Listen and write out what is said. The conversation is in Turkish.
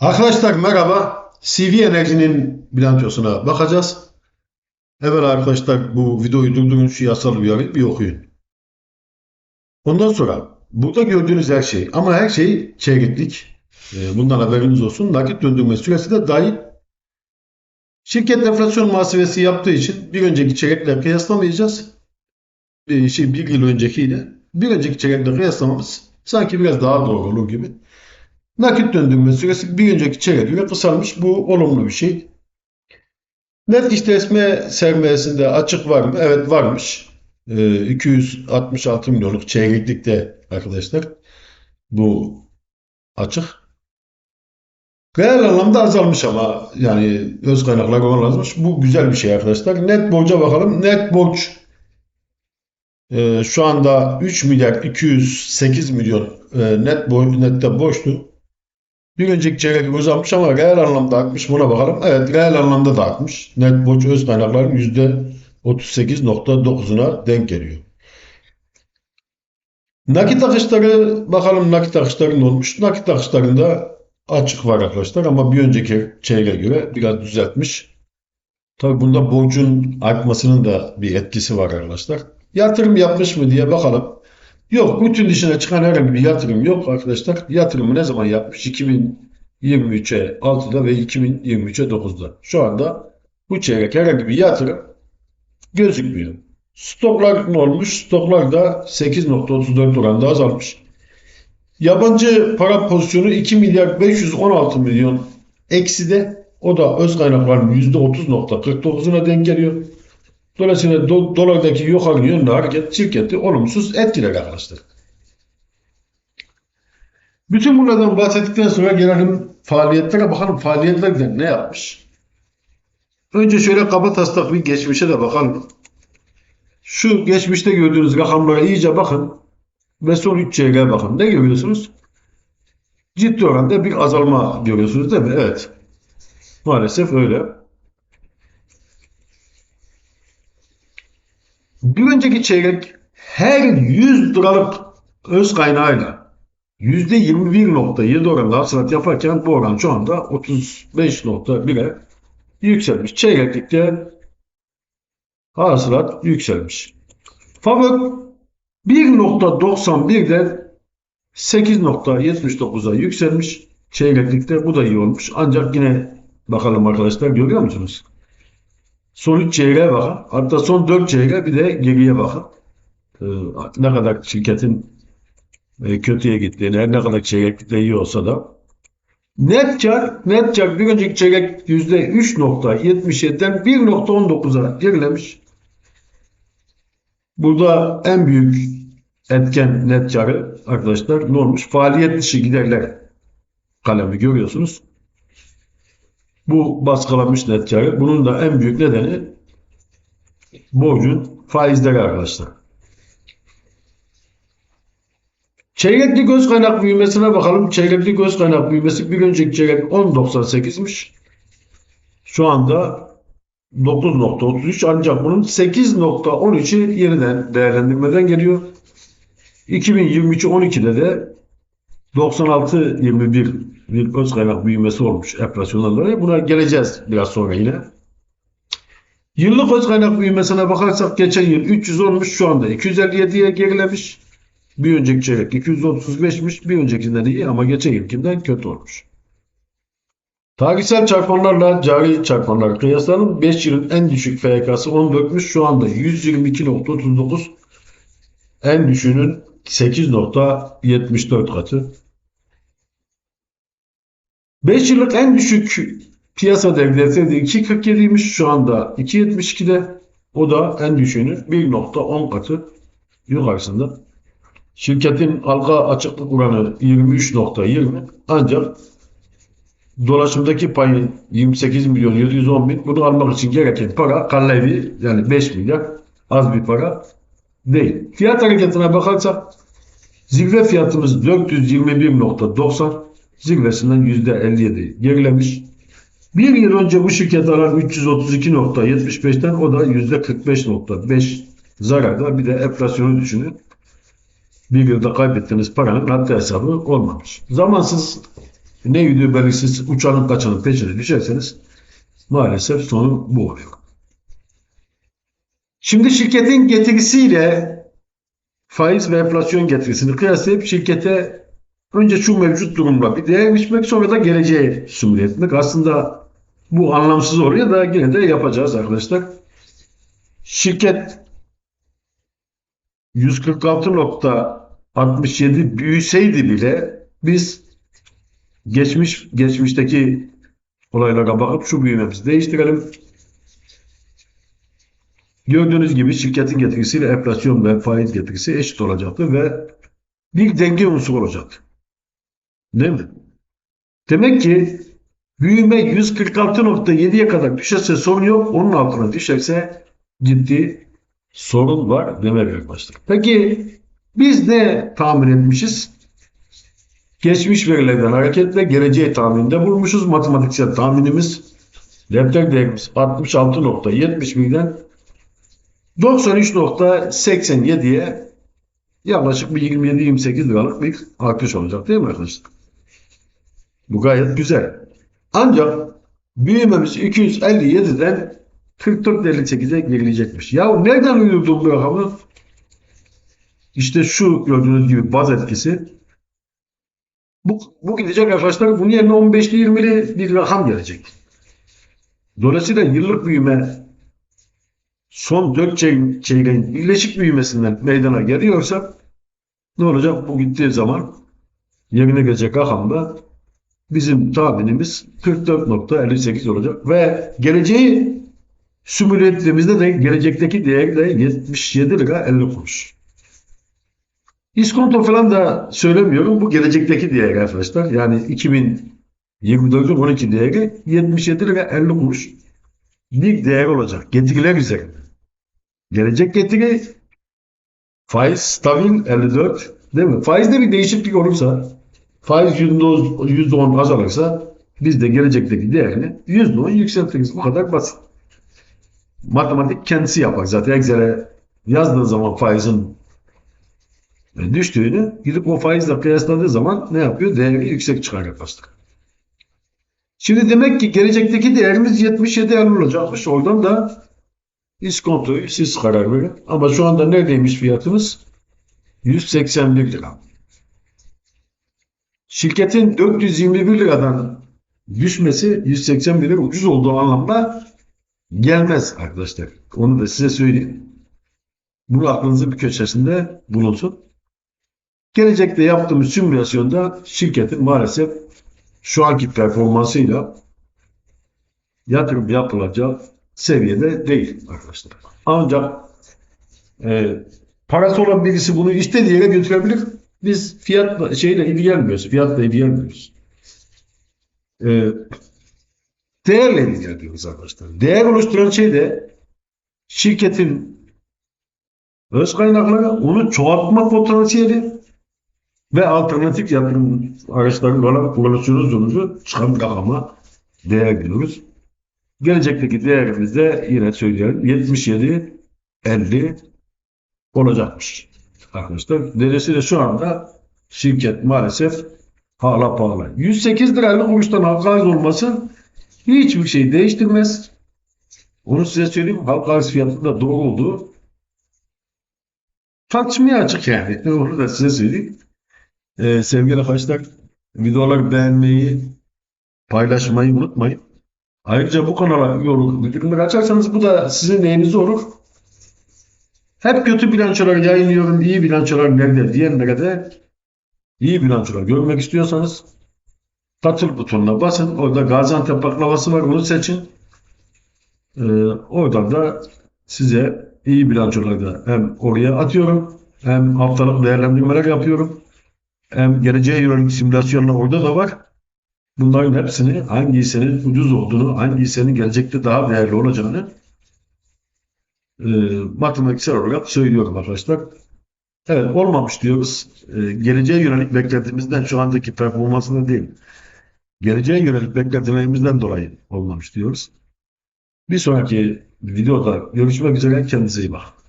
Arkadaşlar merhaba. CV Enerji'nin bilançosuna bakacağız. Evet arkadaşlar bu videoyu durdurun şu yasal uyarıyı bir okuyun. Ondan sonra burada gördüğünüz her şey ama her şey çeyreklik. Ee, Bundan haberiniz olsun. Nakit döndürme süresi de dahil. Şirket enflasyon muhasebesi yaptığı için bir önceki çeyrekle kıyaslamayacağız. Bir, şey, bir yıl öncekiyle. Bir önceki çeyrekle kıyaslamamız sanki biraz daha doğru olur gibi. Nakit döndürme süresi bir önceki çeyreğe göre kısalmış. Bu olumlu bir şey. Net işletme sermayesinde açık var mı? Evet varmış. Ee, 266 milyonluk çeyreklikte arkadaşlar. Bu açık. Reel anlamda azalmış ama yani öz kaynaklar azalmış. Bu güzel bir şey arkadaşlar. Net borca bakalım. Net borç e, şu anda 3 milyar 208 milyon e, net borç, nette borçlu. Bir önceki çeyrek uzanmış ama reel anlamda artmış. Buna bakalım. Evet reel anlamda da artmış. Net borç öz kaynakların %38.9'una denk geliyor. Nakit akışları bakalım nakit akışları ne olmuş? Nakit akışlarında açık var arkadaşlar ama bir önceki çeyreğe göre biraz düzeltmiş. Tabi bunda borcun artmasının da bir etkisi var arkadaşlar. Yatırım yapmış mı diye bakalım. Yok, bütün dışına çıkan herhangi bir yatırım yok arkadaşlar. Yatırımı ne zaman yapmış? 2023'e 6'da ve 2023'e 9'da. Şu anda bu çeyrek herhangi bir yatırım gözükmüyor. Stoklar ne olmuş? Stoklar da 8.34 oranda azalmış. Yabancı para pozisyonu 2 milyar 516 milyon ekside. O da öz kaynakların %30.49'una denk geliyor. Dolayısıyla do- dolardaki yukarı yönlü hareket şirketi olumsuz etkiler arkadaşlar. Bütün bunlardan bahsettikten sonra gelelim faaliyetlere bakalım. Faaliyetler ne yapmış? Önce şöyle kaba taslak bir geçmişe de bakalım. Şu geçmişte gördüğünüz rakamlara iyice bakın ve son 3 çeyreğe bakın. Ne görüyorsunuz? Ciddi oranda bir azalma görüyorsunuz değil mi? Evet. Maalesef öyle. Bir önceki çeyrek her 100 liralık öz kaynağıyla %21.7 oranında hasılat yaparken bu oran şu anda 35.1'e yükselmiş. Çeyreklikte hasılat yükselmiş. Fakat 1.91'den 8.79'a yükselmiş. Çeyreklikte bu da iyi olmuş. Ancak yine bakalım arkadaşlar görüyor musunuz? Son 3 çeyreğe bakın. Hatta son 4 çeyreğe bir de geriye bakın. Ee, ne kadar şirketin e, kötüye gittiğini, her ne kadar çeyreklikte iyi olsa da. Net kar, net kar bir önceki çeyrek %3.77'den 1.19'a gerilemiş. Burada en büyük etken net karı arkadaşlar ne olmuş? Faaliyet dışı giderler kalemi görüyorsunuz. Bu baskılamış net karı. Bunun da en büyük nedeni borcun faizleri arkadaşlar. Çeyrekli göz kaynak büyümesine bakalım. Çeyrekli göz kaynak büyümesi bir önceki çeyrek 10.98'miş. Şu anda 9.33 ancak bunun 8.13'ü yeniden değerlendirmeden geliyor. 2023 12'de de 96.21 bir öz kaynak büyümesi olmuş enflasyondan dolayı. Buna geleceğiz biraz sonra yine. Yıllık öz kaynak büyümesine bakarsak geçen yıl 300 olmuş şu anda 257'ye gerilemiş. Bir önceki çeyrek 235'miş. Bir öncekinde de iyi ama geçen yılkinden kötü olmuş. Tarihsel çarpanlarla cari çarpanlar kıyaslanın 5 yılın en düşük FK'sı 14'müş. Şu anda 122.39 en düşüğünün 8.74 katı. 5 yıllık en düşük piyasa devleti 2.47'ymiş. Şu anda 2.72'de. O da en düşüğünün 1.10 katı yukarısında. Şirketin halka açıklık oranı 23.20 ancak dolaşımdaki payın 28 milyon 710 bin bunu almak için gereken para kallevi yani 5 milyar az bir para değil. Fiyat hareketine bakarsak zirve fiyatımız 421.90 zirvesinden %57 gerilemiş. Bir yıl önce bu şirket alan 332.75'ten o da %45.5 zararda. Bir de enflasyonu düşünün. Bir yılda kaybettiğiniz paranın haddi hesabı olmamış. Zamansız ne gidiyor belirsiz uçanın kaçanın peşine düşerseniz maalesef sonu bu oluyor. Şimdi şirketin getirisiyle faiz ve enflasyon getirisini kıyaslayıp şirkete önce şu mevcut durumla bir değer biçmek sonra da geleceğe simüle etmek. Aslında bu anlamsız oluyor da yine de yapacağız arkadaşlar. Şirket 146.67 büyüseydi bile biz geçmiş geçmişteki olaylara bakıp şu büyümemizi değiştirelim. Gördüğünüz gibi şirketin getirisiyle enflasyon ve faiz getirisi eşit olacaktı ve bir denge unsuru olacaktı. Değil mi? Demek ki büyüme 146.7'ye kadar düşerse sorun yok. Onun altına düşerse ciddi sorun var demek arkadaşlar. Peki biz ne tahmin etmişiz? Geçmiş verilerden hareketle geleceği tahminde bulmuşuz. Matematiksel tahminimiz defter değerimiz 66.71'den 93.87'ye yaklaşık bir 27-28 liralık bir artış olacak değil mi arkadaşlar? Bu gayet güzel. Ancak büyümemiz 257'den 44.58'e gerilecekmiş. Ya nereden uydurdum bu rakamı? İşte şu gördüğünüz gibi baz etkisi. Bu, bu gidecek arkadaşlar. Bunun yerine 15'li 20'li bir rakam gelecek. Dolayısıyla yıllık büyüme son 4 çey- çeyreğin birleşik büyümesinden meydana geliyorsa ne olacak? Bu gittiği zaman yerine gelecek rakamda bizim tahminimiz 44.58 olacak ve geleceği simüle ettiğimizde de gelecekteki değer de 77 lira 50 kuruş. İskonto falan da söylemiyorum. Bu gelecekteki değer arkadaşlar. Yani 2024'ün 12 değeri 77 lira 50 kuruş bir değer olacak. Getiriler üzerinde. Gelecek getiri faiz stabil 54 değil mi? Faizde bir değişiklik olursa faiz %10, %10 azalırsa biz de gelecekteki değerini %10 yükseltiriz. Bu kadar basit. Matematik kendisi yapar. Zaten Excel'e yazdığın zaman faizin düştüğünü gidip o faizle kıyasladığı zaman ne yapıyor? Değeri yüksek çıkar arkadaşlar. Şimdi demek ki gelecekteki değerimiz 77 50 olacakmış. Oradan da iskontoyu siz karar verin. Ama şu anda neredeymiş fiyatımız? 181 lira. Şirketin 421 liradan düşmesi 181 lira ucuz olduğu anlamda gelmez arkadaşlar. Onu da size söyleyeyim. Bunu aklınızın bir köşesinde bulunsun. Gelecekte yaptığımız simülasyonda şirketin maalesef şu anki performansıyla yatırım yapılacak seviyede değil arkadaşlar. Ancak e, parası olan birisi bunu istediği yere götürebilir. Biz fiyatla şeyle ilgilenmiyoruz. Fiyatla ilgilenmiyoruz. E, değerle ilgileniyoruz arkadaşlar. Değer oluşturan şey de şirketin öz kaynakları, onu çoğaltma potansiyeli ve alternatif yatırım araçları olarak kullanışıyoruz sonucu çıkan rakama değer diyoruz. Gelecekteki değerimiz de yine söyleyelim 77 50 olacakmış arkadaşlar. Dolayısıyla şu anda şirket maalesef hala pahalı. 108 lira 50 kuruştan halka arz olması hiçbir şey değiştirmez. Onu size söyleyeyim. Halka arz fiyatında doğru olduğu tartışmaya açık yani. Onu da size söyleyeyim. Ee, sevgili arkadaşlar videoları beğenmeyi, paylaşmayı unutmayın. Ayrıca bu kanala yorum bildirimleri açarsanız bu da sizin neyiniz olur. Hep kötü bilançolar yayınlıyorum, iyi bilançolar nerede diyenlere de iyi bilançolar görmek istiyorsanız katıl butonuna basın. Orada Gaziantep baklavası var onu seçin. Ee, oradan da size iyi bilançoları da hem oraya atıyorum hem haftalık değerlendirmeler yapıyorum. Hem geleceğe yönelik simülasyonlar orada da var. Bunların hepsini hangi hissenin ucuz olduğunu, hangi hissenin gelecekte daha değerli olacağını e, matematiksel olarak söylüyorum arkadaşlar. Evet olmamış diyoruz. E, geleceğe yönelik beklentimizden şu andaki performansından değil. Geleceğe yönelik beklentilerimizden dolayı olmamış diyoruz. Bir sonraki videoda görüşmek üzere kendinize iyi bakın.